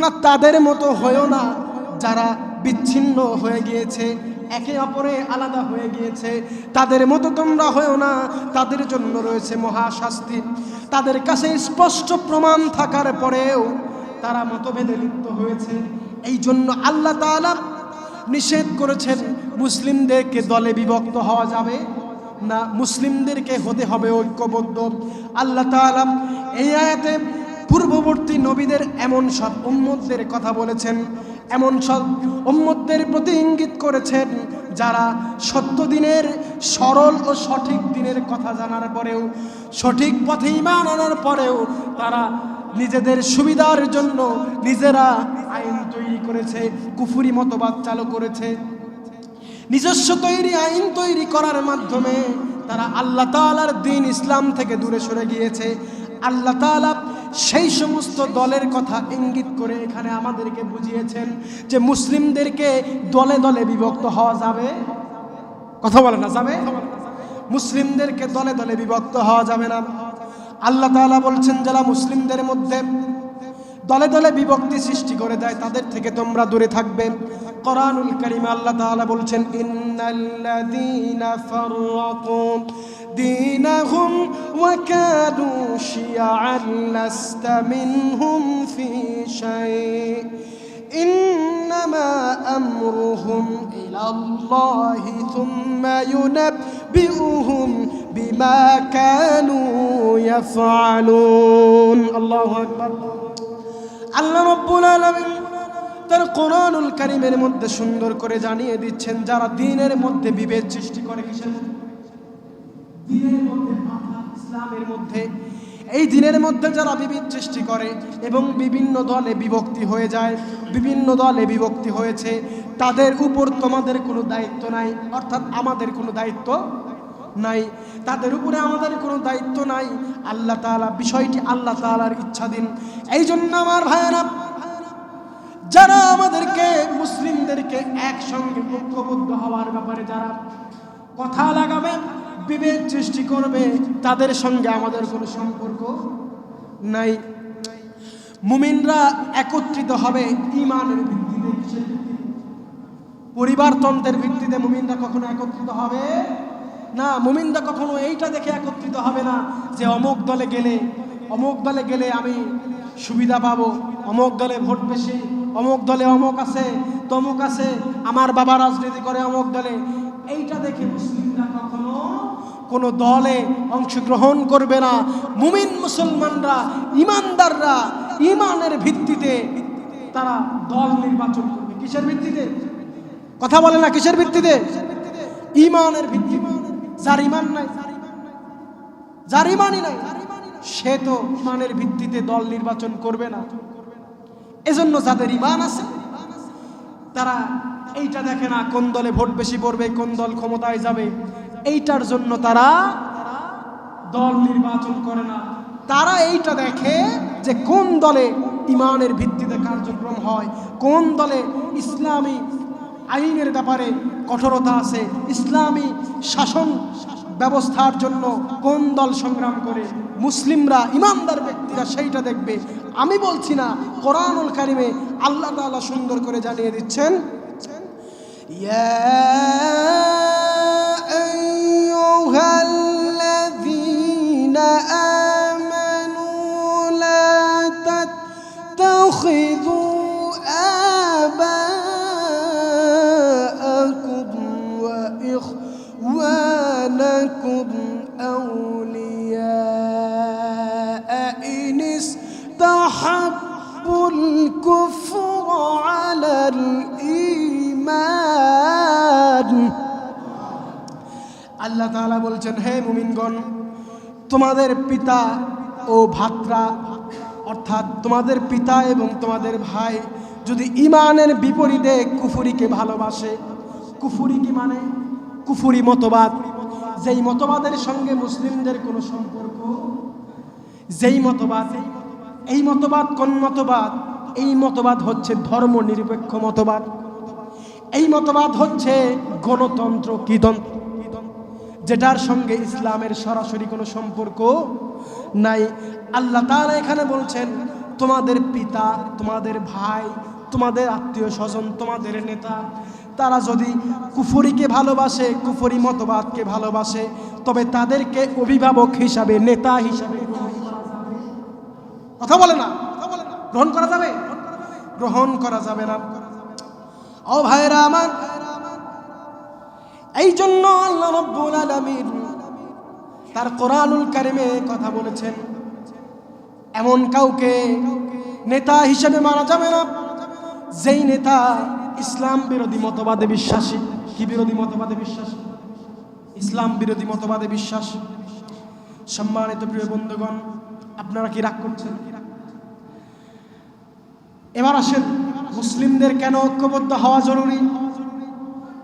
তোমরা তাদের মতো হয়েও না, যারা বিচ্ছিন্ন হয়ে গিয়েছে, একে অপরে আলাদা হয়ে গিয়েছে। তাদের মতো তোমরা হয়েও না, তাদের জন্য রয়েছে মহাশাস্তি। তাদের কাছে স্পষ্ট প্রমাণ থাকার পরেও তারা মতভেদে লিপ্ত হয়েছে। এই জন্য আল্লাহ তাআলা নিষেধ করেছেন, মুসলিমদেরকে দলে বিভক্ত হওয়া যাবে না, মুসলিমদেরকে হতে হবে ঐক্যবদ্ধ। আল্লাহ তাআলা এই আয়াতে পূর্ববর্তী নবীদের এমন সব উম্মতদের কথা বলেছেন, এমন সব উম্মতদের প্রতি ইঙ্গিত করেছেন যারা সত্য দিনের সরল ও সঠিক দিনের কথা জানার পরেও, সঠিক পথে ইমান আনার পরেও তারা নিজেদের সুবিধার জন্য নিজেরা আইন তৈরি করেছে, কুফুরি মতবাদ চালু করেছে। নিজস্ব তৈরি আইন তৈরি করার মাধ্যমে তারা আল্লাহ তাআলার দিন ইসলাম থেকে দূরে সরে গিয়েছে। আল্লাহ সেই সমস্ত দলের কথা ইঙ্গিত করে এখানে আমাদেরকে বুঝিয়েছেন যে মুসলিমদেরকে দলে দলে বিভক্ত হওয়া যাবে। কথা বলে না, যাবে? মুসলিমদেরকে দলে দলে বিভক্ত হওয়া যাবে না। আল্লাহ তালা বলছেন, যারা মুসলিমদের মধ্যে দলে দলে বিভক্তি সৃষ্টি করে দেয় তাদের থেকে তোমরা দূরে থাকবে কোরআনুল কারীমে আল্লাহ তাআলা বলছেন ইন্নাল্লাযীনা ফাররাকু দীনাহুম ওয়া কানু শিয়াআন লাস্তা মিনহুম ফি শাই إنما أمرهم إلى الله ثم ينبئهم بما كانوا يفعلون الله أكبر আল্লাহ রব্বুল আলামিন তার কোরআনুল কারীমের মধ্যে সুন্দর করে জানিয়ে দিচ্ছেন, যারা দিনের মধ্যে বিভেদ সৃষ্টি করে কিসের দিনের মধ্যে ইসলামের মধ্যে। এই দিনের মধ্যে যারা বিভেদ সৃষ্টি করে এবং বিভিন্ন দলে বিভক্তি হয়ে যায়, বিভিন্ন দলে বিভক্তি হয়েছে, তাদের উপর তোমাদের কোনো দায়িত্ব নাই, অর্থাৎ আমাদের কোনো দায়িত্ব নাই, তাদের উপরে আমাদের কোনো দায়িত্ব নাই। আল্লাহ তাআলা, বিষয়টি আল্লাহ তাআলার ইচ্ছাধীন এই জন্য আমার ভাইয়েরা, যারা আমাদেরকে মুসলিমদেরকে একসঙ্গে ঐক্যবদ্ধ হওয়ার ব্যাপারে যারা কথা লাগাবে, বিভেদ সৃষ্টি করবে, তাদের সঙ্গে আমাদের কোনো সম্পর্ক নাই। মুমিনরা একত্রিত হবে ইমানের ভিত্তিতে? পরিবারতন্ত্রের ভিত্তিতে মুমিনরা কখনো একত্রিত হবে? না, মুমিনরা কখনো এইটা দেখে একত্রিত হবে না যে অমুক দলে গেলে, অমুক দলে গেলে আমি সুবিধা পাবো, অমুক দলে ভোট বেশি, অমুক দলে অমুক আছে, তমুক আছে, আমার বাবা রাজনীতি করে অমুক দলে। এইটা দেখে মুসলিমরা কখনো কোনো দলে অংশগ্রহণ করবে না। মুমিন মুসলমানরা, ইমানদাররা ইমানের ভিত্তিতে তারা দল নির্বাচন করবে। কিসের ভিত্তিতে? কথা বলে না, কিসের ভিত্তিতে? ইমানের ভিত্তিতে। যার ইমান নাই, যার নাই, সে তো ইমানের ভিত্তিতে দল নির্বাচন করবে না। এজন্য যাদের ইমান আছে, তারা এইটা দেখে না কোন দলে ভোট বেশি পড়বে, কোন দল ক্ষমতায় যাবে। এইটার জন্য তারা দল নির্বাচন করে না। তারা এইটা দেখে যে কোন দলে ইমানের ভিত্তিতে কার্যক্রম হয়, কোন দলে ইসলামী আইনের ব্যাপারে কঠোরতা আছে, ইসলামী শাসন ব্যবস্থার জন্য কোন দল সংগ্রাম করে, মুসলিমরা, ইমানদার ব্যক্তিরা সেইটা দেখবে। আমি বলছি না, কোরআনুল কারিমে আল্লাহ তালা সুন্দর করে জানিয়ে দিচ্ছেন يا তাআলা বলছেন, হে মুমিনগণ, তোমাদের পিতা ও ভাত্রা, অর্থাৎ তোমাদের পিতা এবং তোমাদের ভাই যদি ইমানের বিপরীতে কুফুরিকে ভালোবাসে কুফুরি কি মানে কুফুরি মতবাদ। যেই মতবাদের সঙ্গে মুসলিমদের কোনো সম্পর্ক, যেই মতবাদ, এই মতবাদ কোন মতবাদ? এই মতবাদ হচ্ছে ধর্ম নিরপেক্ষ মতবাদ। এই মতবাদ হচ্ছে গণতন্ত্র কীতন্ত্র যেটার সঙ্গে ইসলামের সরাসরি কোনো সম্পর্ক নাই। আল্লাহ তাআলা এখানে বলছেন, তোমাদের পিতা, তোমাদের ভাই, তোমাদের আত্মীয় স্বজন, তোমাদের নেতা, তারা যদি কুফরিকে ভালোবাসে, কুফরি মতবাদকে ভালোবাসে, তবে তাদেরকে অভিভাবক হিসাবে, নেতা হিসাবে। কথা বলে না? গ্রহণ করা যাবে? গ্রহণ করা যাবে না। ও ভাইরা আমার এই জন্য আল্লাহ রব্বুল আলামিন তার কোরআনুল কারিমে কথা বলেছেন। এমন কাউকে নেতা হিসেবে মানা যাবে না। যেই নেতা ইসলাম বিরোধী মতবাদে বিশ্বাসী। কি বিরোধী মতবাদে বিশ্বাসী? ইসলাম বিরোধী মতবাদে বিশ্বাস। সম্মানিত প্রিয় বন্ধুগণ, আপনারা কি রাগ করছেন? এবার আসেন, মুসলিমদের কেন ঐক্যবদ্ধ হওয়া জরুরি?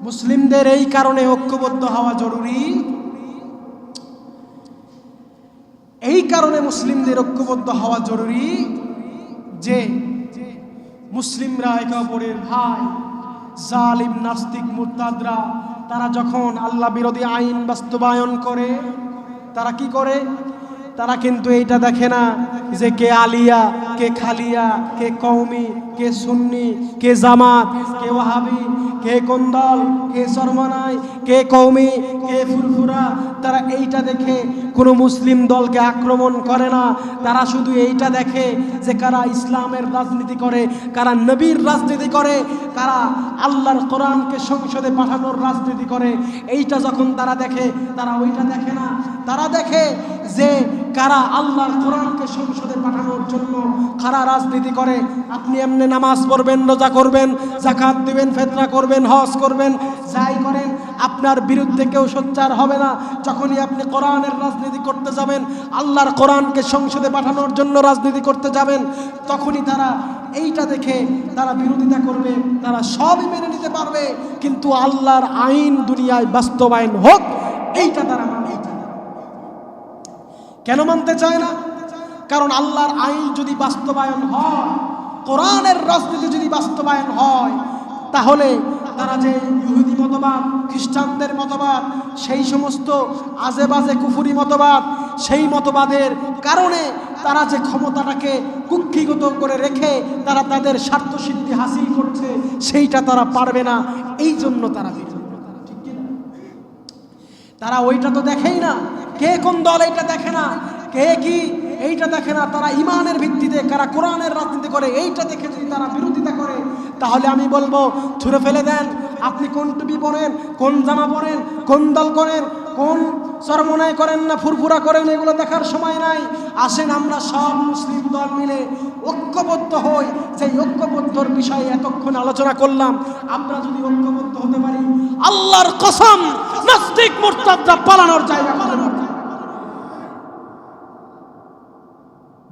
মুসলিমদের এই কারণে ঐক্যবদ্ধ হওয়া জরুরি। এই কারণে মুসলিমদের ঐক্যবদ্ধ হওয়া জরুরি যে মুসলিমরা একে অপরের ভাই, জালিম, নাস্তিক, মুরতাদরা, তারা যখন আল্লাহ বিরোধী আইন বাস্তবায়ন করে, তারা কি করে? তারা কিন্তু এইটা দেখে না যে কে আলিয়া, কে খালিয়া, কে কৌমি কে সুন্নি, কে জামাত, কে ওয়াহাবি কে কোন দল, কে সরমানাই কে কৌমি কে ফুরফুরা, তারা এইটা দেখে কোনো মুসলিম দলকে আক্রমণ করে না। তারা শুধু এইটা দেখে যে কারা ইসলামের রাজনীতি করে, কারা নবীর রাজনীতি করে, কারা আল্লাহর কোরআনকে সংসদে পাঠানোর রাজনীতি করে। এইটা যখন তারা দেখে, তারা ওইটা দেখে না। তারা দেখে যে কারা আল্লাহর কোরআনকে সংসদে পাঠানোর জন্য কারা রাজনীতি করে? আপনি এমনি নামাজ পড়বেন, রোজা করবেন জাকাত দিবেন ফেতরা করবেন, হজ করবেন, যাই করেন, আপনার বিরুদ্ধে কেউ সোচ্চার হবে না। যখনই আপনি কোরআনের রাজনীতি করতে যাবেন, আল্লাহর কোরআনকে সংসদে পাঠানোর জন্য রাজনীতি করতে যাবেন, তখনই তারা এইটা দেখে তারা বিরোধিতা করবে, তারা সবই মেনে নিতে পারবে। কিন্তু আল্লাহর আইন দুনিয়ায় বাস্তবায়ন হোক, এইটা তারা মানতে চায় না। কেন মানতে চায় না কারণ আল্লাহর আইন যদি বাস্তবায়ন হয়, কোরআনের রাজনীতি যদি বাস্তবায়ন হয়, তাহলে তারা যে ইহুদি মতবাদ, খ্রিস্টানদের মতবাদ, সেই সমস্ত আজে বাজে কুফুরি মতবাদ, সেই মতবাদের কারণে তারা যে ক্ষমতাটাকে কুক্ষিগত করে রেখে তারা তাদের স্বার্থ সিদ্ধি হাসিল করছে, সেইটা তারা পারবে না এই জন্য তারা? তারা ওইটা তো দেখেই না। কে কোন দল এইটা দেখে না? কে কি এইটা দেখে না? তারা ইমানের ভিত্তিতে, কারা কোরআনের রাজনীতি করে, এইটা দেখে যদি তারা বিরোধিতা করে, তাহলে আমি বলব, ছুঁড়ে ফেলে দেন। আপনি কোন টুপি পরেন, কোন জামা পরেন, কোন দল করেন, কোন চরমনায় করেন না, ফুরফুরা করেন, এগুলো দেখার সময় নাই। আসেন আমরা সব মুসলিম দল মিলে ঐক্যবদ্ধ হই। সেই ঐক্যবদ্ধর বিষয়ে এতক্ষণ আলোচনা করলাম, আমরা যদি ঐক্যবদ্ধ হতে পারি, আল্লাহর কসম নাস্তিক মুরতাদরা পালানোর জায়গা পালানোর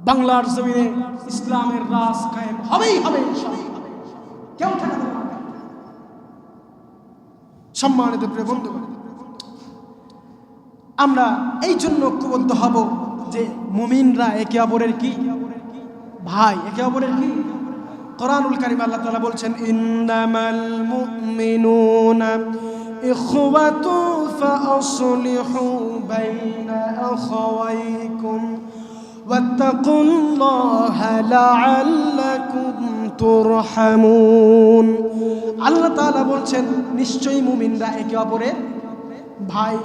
বাংলার জমিনে ইসলামের রাজ কায়েম হবেই হবে। কেউ ঠেকাতে সম্মানিত প্রিয় বন্ধু আমরা এই জন্য ঐক্যবদ্ধ হব যে মুমিনরা একে অপরের কি ভাই একে অপরের কি কোরআনুল কারিম আল্লাহ তাআলা বলছেন ইন্নামাল মুমিনুনা ইখওয়াতু ফাসলিহু বাইনা আখাওয়াইকুম واتقوا الله لعلكم ترحمون আল্লাহ তাআলা বলছেন নিশ্চয়ই মুমিনরা একে অপরের ভাই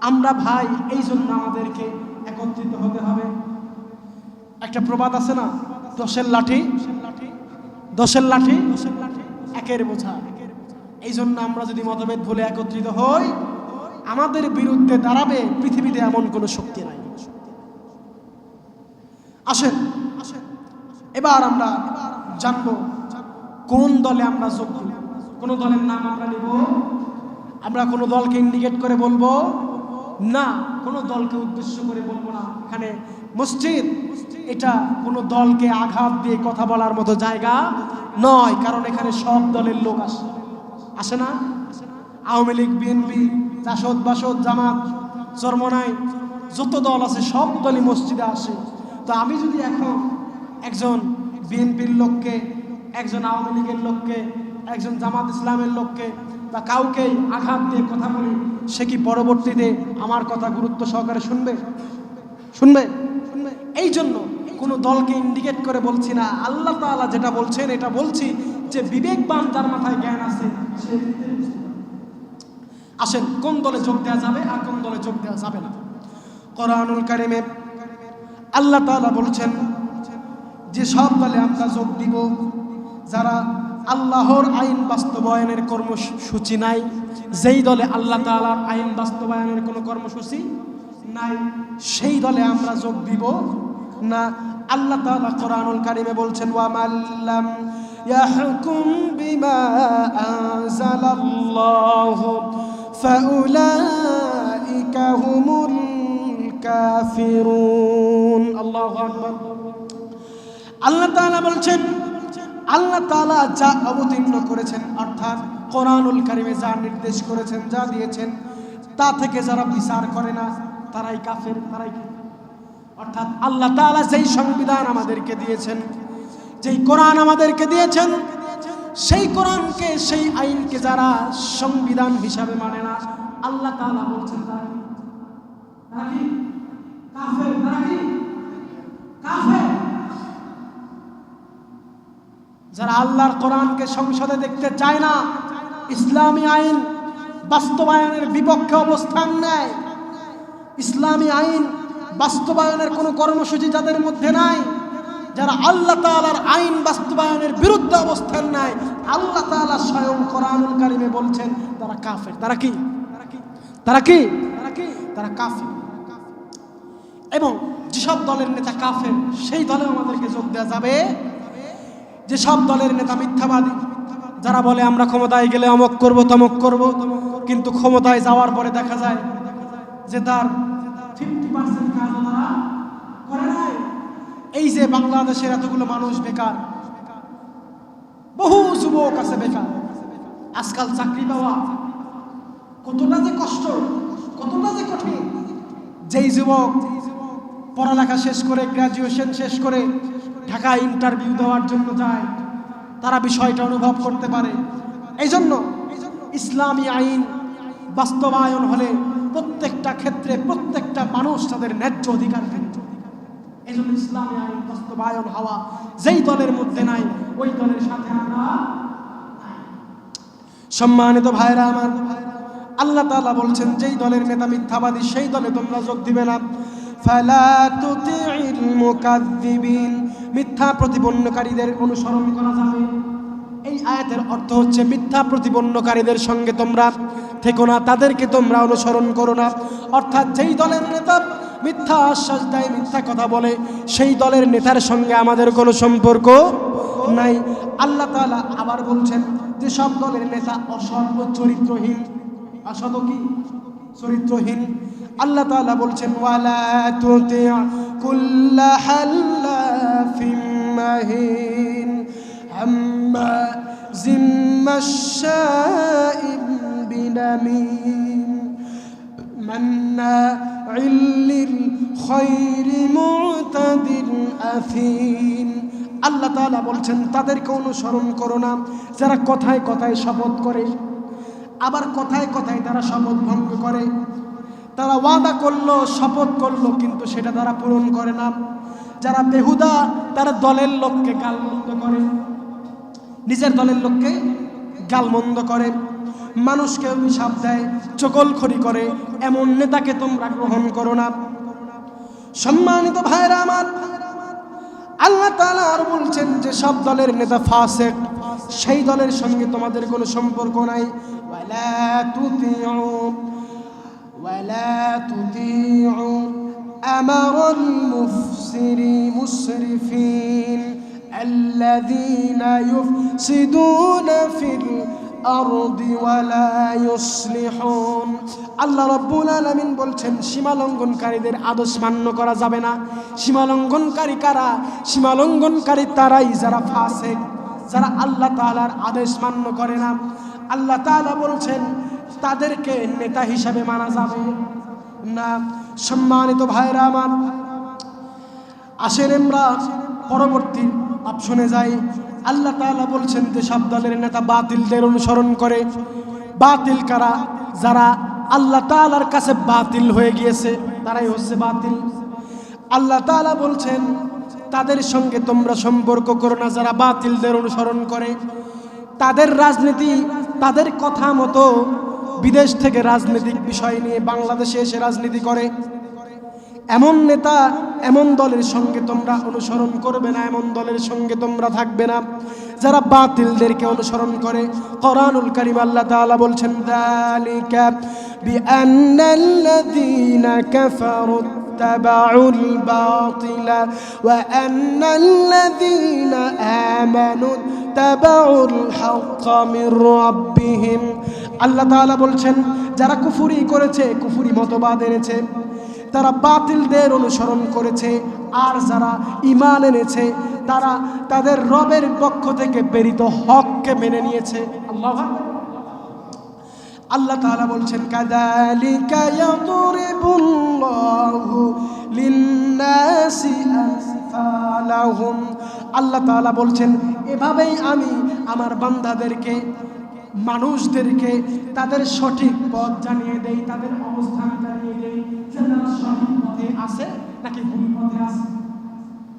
আমরা ভাই এই জন্য আমাদেরকে একত্রিত হতে হবে। একটা প্রবাদ আছে না? দশের লাঠি? দশের লাঠি? একের বোঝা। এই জন্য আমরা যদি মতভেদ ভুলে একত্রিত হই, আমাদের বিরুদ্ধে দাঁড়াবে পৃথিবীতে এমন কোনো শক্তি নাই। আসেন। এবার আমরা জানব কোন দলে আমরা যোগ কোন দলের নাম আমরা নিব? আমরা কোনো দলকে ইন্ডিকেট করে বলব? না, কোনো দলকে উদ্দেশ্য করে বলব না। এখানে মসজিদ, এটা কোনো দলকে আঘাত দিয়ে কথা বলার মতো জায়গা নয়, কারণ এখানে সব দলের লোক আসে। আসে না? আওয়ামী লীগ, বিএনপি জাসদ বাসদ জামাত, চরমনাই, যত দল আছে, সব দলই মসজিদে আসে। তো আমি যদি এখন একজন বিএনপির লোককে, একজন আওয়ামী লীগের লোককে, একজন জামাত ইসলামের লোককে বা কাউকে আঘাত দিয়ে কথা বলি সে কি পরবর্তীতে আমার কথা গুরুত্ব সহকারে শুনবে? শুনবে? শুনবে? এই জন্য কোনো দলকে ইন্ডিকেট করে বলছি না। আল্লাহ তাআলা যেটা বলছেন, এটা বলছি যে বিবেকবান যার মাথায় জ্ঞান আছে। আসেন, কোন দলে যোগ দেওয়া যাবে আর কোন দলে যোগ দেওয়া যাবে না? কোরআনুল কারিমে আল্লাহ তাআলা বলছেন, যে সব দলে আমরা যোগ দিব, যারা আল্লাহর আইন বাস্তবায়নের কর্মসূচি নাই। যেই দলে আল্লাহ তাআলার আইন বাস্তবায়নের কোনো কর্মসূচি নাই, সেই দলে আমরা যোগ দিব না। আল্লাহ তাআলা কোরআনুল কারিমে বলছেন, ওয়া মাল্লাম ইয়াহকুম বিমা আনজালাল্লাহু ফাউলাইকা হুমুল কাফিরুন। আল্লাহু আকবার। আল্লাহ তাআলা বলছেন আল্লাহ তাআলা যা অবতীর্ণ করেছেন, অর্থাৎ কোরআনুল কারিমে যা নির্দেশ করেছেন, যা দিয়েছেন, তা থেকে যারা বিচার করে না, তারাই কাফের, তারাই অর্থাৎ আল্লাহ তাআলা যেই সংবিধান আমাদেরকে দিয়েছেন, যেই কোরআন আমাদেরকে দিয়েছেন, সেই কোরআনকে, সেই আইনকে যারা সংবিধান হিসাবে মানে না, আল্লাহ তাআলা বলছেন তারা কাফের তারা কাফের। যারা আল্লাহর কোরআনকে সংসদে দেখতে চায় না, ইসলামী আইন বাস্তবায়নের বিপক্ষে অবস্থান নেয়। ইসলামী আইন বাস্তবায়নের কোনো কর্মসূচি যাদের মধ্যে নাই, যারা আল্লাহ তাআলার আইন বাস্তবায়নের বিরুদ্ধে অবস্থান নেয়, আল্লাহ তাআলা স্বয়ং কোরআনুল কারিমে বলছেন, তারা কাফের। তারা কি? তারা কি? তারা কি তারা কাফের। এবং যেসব দলের নেতা কাফের, সেই দলে আমাদেরকে যোগ দেওয়া যাবে। যে সব দলের নেতা মিথ্যাবাদী, যারা বলে আমরা ক্ষমতায় গেলে অমক করব, তমক করব, কিন্তু ক্ষমতায় যাওয়ার পরে দেখা যায় যে তার ফিফটি পার্সেন্ট কাজ তারা করে নাই। এই যে বাংলাদেশের এতগুলো মানুষ বেকার, বহু যুবক আছে বেকার। আজকাল চাকরি পাওয়া কতটা যে কষ্ট, কতটা যে কঠিন। যেই যুবক পড়ালেখা শেষ করে গ্রাজুয়েশন শেষ করে ঢাকায় ইন্টারভিউ দেওয়ার জন্য যায়। তারা বিষয়টা অনুভব করতে পারে। এই জন্য ইসলামী আইন বাস্তবায়ন হলে প্রত্যেকটা ক্ষেত্রে প্রত্যেকটা মানুষ তাদের ন্যায্য অধিকার পেত। এই জন্য ইসলামী আইন বাস্তবায়ন হওয়া যেই দলের মধ্যে নাই, ওই দলের সাথে সম্মানিত ভাইরা আমার, আল্লাহ তাআলা বলছেন, যেই দলের নেতা মিথ্যাবাদী, সেই দলে তোমরা যোগ দিবে না। ফালা তুতি'ল মিথ্যা প্রতিপন্নকারীদের অনুসরণ করা যাবে। এই আয়াতের অর্থ হচ্ছে মিথ্যা প্রতিপন্নকারীদের সঙ্গে তোমরা থেকো না, তাদেরকে তোমরা অনুসরণ করো না। অর্থাৎ যেই দলের নেতা মিথ্যা আশ্বাস দেয়, মিথ্যা কথা বলে, সেই দলের নেতার সঙ্গে আমাদের কোনো সম্পর্ক নাই। আল্লাহ তাআলা আবার বলছেন যে সব দলের নেতা অসৎ চরিত্রহীন, অসৎ কি? চরিত্রহীন। আল্লাহ তাআলা বলছেন, ওয়ালা কুল্লা হাল্লাফিম মাহিন হাম্মাজিম মাশাইম বিনামিম مناع للخير معتد أثيم আল্লাহ তাআলা বলছেন তাদেরকে অনুসরণ করো না যারা কথায় কথায় শপথ করে আবার কথায় কথায় তারা শপথ ভঙ্গ করে তারা ওয়াদা করলো শপথ করলো কিন্তু সেটা তারা পূরণ করে না যারা বেহুদা, তারা দলের লোককে গালমন্দ করে। নিজের দলের লোককে গালমন্দ করে। মানুষকে অভিশাপ দেয় চকলখড়ি করে। এমন নেতাকে তোমরা গ্রহণ করো না। সম্মানিত ভাইরা আমার, আল্লাহ তাআলা আর বলছেন যে, সব দলের নেতা ফাসেক, সেই দলের সঙ্গে তোমাদের কোনো সম্পর্ক নাই। ওয়ালা তুতিউ ওয়ালা তুতিউ আমারাল মুফসিরি মুসরিফিন الذين يفسدون في الأرض ولا يصلحون আল্লাহ রব্বুল আলামিন বলছেন সীমা লঙ্ঘনকারীদের আদর্শ মান্য করা যাবে না সীমা লঙ্ঘনকারী কারা সীমা লঙ্ঘনকারী তারাই যারা ফাসেক যারা আল্লাহ তাআলার আদেশ মান্য করে না আল্লাহ তাআলা বলছেন তাদেরকে নেতা হিসাবে মানা যাবে না সম্মানিত ভাইরা আমার আসেন আমরা পরবর্তী অপশনে যাই। আল্লাহ তাআলা বলছেন যে সব দলের নেতা বাতিলদের অনুসরণ করে। বাতিল কারা? যারা আল্লাহ তাআলার কাছে বাতিল হয়ে গিয়েছে, তারাই হচ্ছে বাতিল। আল্লাহ তাআলা বলছেন, তাদের সঙ্গে তোমরা সম্পর্ক করো না, যারা বাতিলদের অনুসরণ করে। তাদের রাজনীতি তাদের কথা মতো বিদেশ থেকে রাজনৈতিক বিষয় নিয়ে বাংলাদেশে এসে রাজনীতি করে এমন নেতা এমন দলের সঙ্গে তোমরা অনুসরণ করবে না এমন দলের সঙ্গে তোমরা থাকবে না যারা বাতিলদেরকে অনুসরণ করে কোরআনুল কারীম আল্লাহ তাআলা বলছেন যালিকা বিআন্নাল্লাযীনা কাফারু اتبعوا الباطل وأن الذين آمنوا اتبعوا الحق من ربهم আল্লাহ তাআলা বলছেন, যারা কুফুরি করেছে, কুফুরি মতবাদ এনেছে, তারা বাতিলদের অনুসরণ করেছে, আর যারা ইমান এনেছে, তারা তাদের রবের পক্ষ থেকে প্রেরিত হককে মেনে নিয়েছে। আল্লাহ তাআলা বলছেন আল্লাহ তাআলা বলছেন, এভাবেই আমি আমার বান্দাদেরকে মানুষদেরকে তাদের সঠিক পথ জানিয়ে দেই, তাদের অবস্থান জানিয়ে দেই। যে তারা সঠিক পথে আছে নাকি ভুল পথে আছে?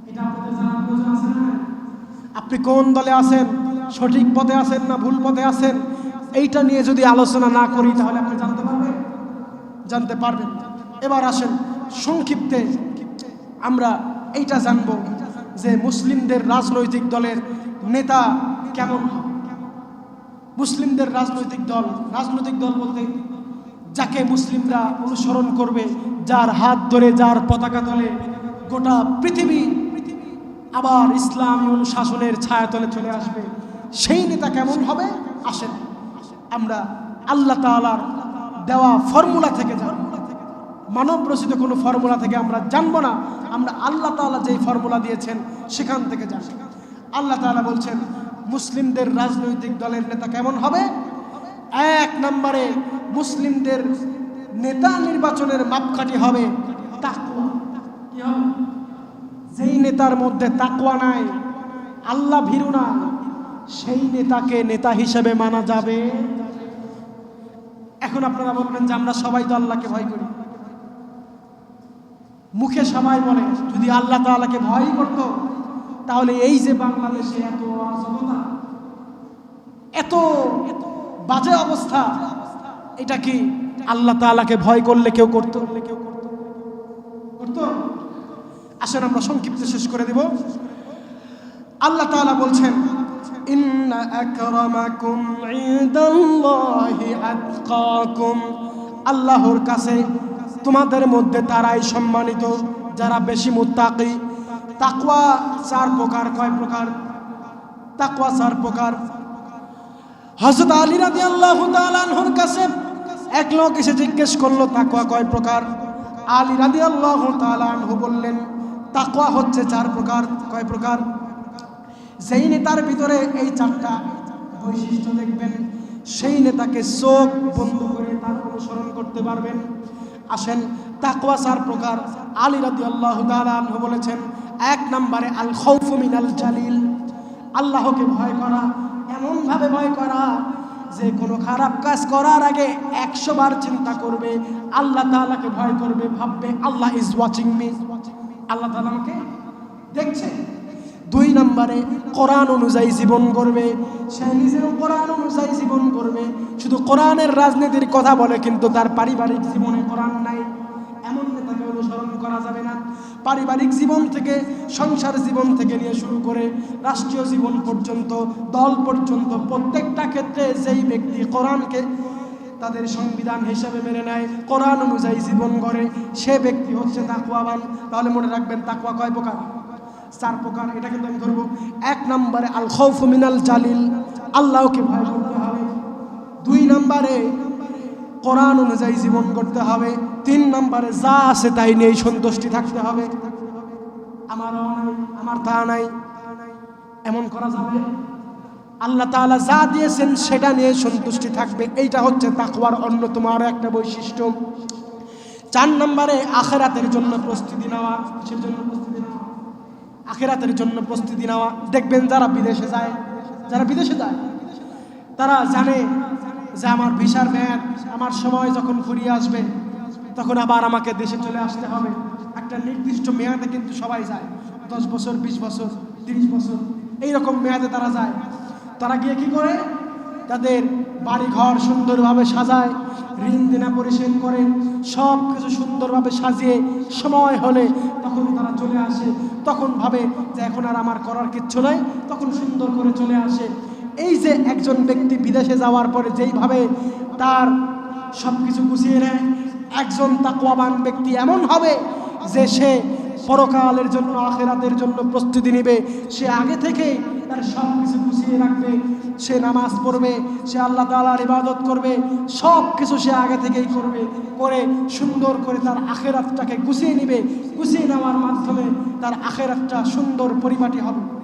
এটা আপনাদের জানার প্রয়োজন আছে না আপনি কোন দলে আছেন? সঠিক পথে আছেন না ভুল পথে আছেন? এইটা নিয়ে যদি আলোচনা না করি, তাহলে আপনি জানতে পারবেন? জানতে পারবেন। এবার আসেন, সংক্ষিপ্তে আমরা এইটা জানব যে মুসলিমদের রাজনৈতিক দলের নেতা কেমন হবে? মুসলিমদের রাজনৈতিক দল রাজনৈতিক দল বলতে যাকে মুসলিমরা অনুসরণ করবে, যার হাত ধরে, যার পতাকা তলে গোটা পৃথিবী আবার ইসলামী অনুশাসনের ছায়াতলে চলে আসবে। সেই নেতা কেমন হবে? আসেন। আমরা আল্লাহ তাআলার দেওয়া ফর্মুলা থেকে জানব মানব রচিত কোনো ফর্মুলা থেকে আমরা জানব না। আমরা আল্লাহ তাআলা যেই ফর্মুলা দিয়েছেন, সেখান থেকে জানব আল্লাহ তাআলা বলছেন মুসলিমদের রাজনৈতিক দলের নেতা কেমন হবে? এক নম্বরে মুসলিমদের নেতা নির্বাচনের মাপকাঠি হবে যেই নেতার মধ্যে তাকওয়া নাই, আল্লাহ ভীরু না, সেই নেতাকে নেতা হিসেবে মানা যাবে। এখন আপনারা বলবেন যে আমরা সবাই তো আল্লাহকে ভয় করি। মুখে সবাই বলে, যদি আল্লাহ তাআলাকে ভয় করত তাহলে এই যে বাংলাদেশে এত অরাজকতা, এত বাজে অবস্থা, এটা কি আল্লাহ তাআলাকে ভয় করলে কেউ করতো? কেউ করতো? আসেন, আমরা সংক্ষিপ্ত শেষ করে দেব। আল্লাহ তাআলা বলছেন, ইন্না আকরামাকুম ইনদাল্লাহি আতকাকুম। আল্লাহর কাছে তোমাদের মধ্যে তারাই সম্মানিত, যারা বেশি মুত্তাকি। তাকওয়া চার প্রকার, কয় প্রকার? তাকুয়া চার প্রকার। হযরত আলী রাদিয়াল্লাহু তাআলা আনহুর কাছে এক লোক এসে জিজ্ঞেস করল তাকুয়া কয় প্রকার? আলী রাদিয়াল্লাহু তাআলা আনহু বললেন তাকুয়া হচ্ছে চার প্রকার, কয় প্রকার? যেই নেতার ভিতরে এই চারটা বৈশিষ্ট্য দেখবেন, সেই নেতাকে চোখ বন্ধ করে তার অনুসরণ করতে পারবেন। আসেন তাকুয়া চার প্রকার। আলী রাদিয়াল্লাহু তাআলা আনহু বলেছেন এক নম্বরে আল খৌফু মিনাল জালিল। আল্লাহকে ভয় করা, এমনভাবে ভয় করা যে কোনো খারাপ কাজ করার আগে একশো বার চিন্তা করবে, আল্লাহ তাআলাকে ভয় করবে, ভাববে, Allah is watching me Allah তাআলা আমাকে দেখছে। দুই নম্বরে, কোরআন অনুযায়ী জীবন করবে। সে নিজেও কোরআন অনুযায়ী জীবন করবে। শুধু কোরআনের রাজনীতির কথা বলে কিন্তু তার পারিবারিক জীবনে কোরআন নাই। এমন নেতাকে অনুসরণ করা যাবে না। পারিবারিক জীবন থেকে, সংসার জীবন থেকে নিয়ে শুরু করে রাষ্ট্রীয় জীবন পর্যন্ত, দল পর্যন্ত, প্রত্যেকটা ক্ষেত্রে যেই ব্যক্তি কোরআনকে তাদের সংবিধান হিসাবে মেনে নেয়, কোরআন অনুযায়ী জীবন গড়ে, সে ব্যক্তি হচ্ছে তাকুয়াবান তাহলে মনে রাখবেন তাকুয়া কয় প্রকার? চার প্রকার, এটা কিন্তু আমি ধরবো। এক নম্বরে আল খৌফ মিনাল জালিল, আল্লাহকে ভয় করতে হবে। দুই নম্বরে, কোরআন অনুযায়ী জীবন করতে হবে। তিন নম্বরে যা আছে তাই নিয়ে সন্তুষ্টি থাকতে হবে। আমার আমার তা নাই। এমন করা যাবে? আল্লাহ তাআলা যা দিয়েছেন সেটা নিয়ে সন্তুষ্টি থাকবে। এইটা হচ্ছে তাকওয়ার অন্যতম আরও একটা বৈশিষ্ট্য। চার নম্বরে আখেরাতের জন্য প্রস্তুতি নেওয়া। কিসের জন্য প্রস্তুতি নেওয়া? আখেরাতের জন্য প্রস্তুতি নেওয়া। দেখবেন যারা বিদেশে যায়, যারা বিদেশে যায়, তারা জানে যে আমার ভিসার মেয়াদ, আমার সময় যখন ফুরিয়ে আসবে তখন আবার আমাকে দেশে চলে আসতে হবে। একটা নির্দিষ্ট মেয়াদে কিন্তু সবাই যায়। দশ বছর, বিশ বছর, তিরিশ বছর, এইরকম মেয়াদে তারা যায়। তারা গিয়ে কি করে? তাদের বাড়ি ঘর সুন্দরভাবে সাজায়, ঋণ দেনা পরিশোধ করে সব কিছু সুন্দরভাবে সাজিয়ে সময় হলে তখন তারা চলে আসে। তখন ভাবে যে এখন আর আমার করার কিচ্ছু নাই, তখন সুন্দর করে চলে আসে। এই যে একজন ব্যক্তি বিদেশে যাওয়ার পরে যেইভাবে তার সব কিছু গুছিয়ে নেয় একজন তাকওয়াবান ব্যক্তি এমন হবে যে সে পরকালের জন্য, আখেরাতের জন্য প্রস্তুতি নেবে। সে আগে থেকেই তার সব কিছু গুছিয়ে রাখবে। সে নামাজ পড়বে, সে আল্লাহ তালার ইবাদত করবে সব কিছু সে আগে থেকেই করবে। করে সুন্দর করে তার আখেরাতটাকে গুছিয়ে নেবে। গুছিয়ে নেওয়ার মাধ্যমে তার আখেরাতটা সুন্দর পরিপাটি হবে।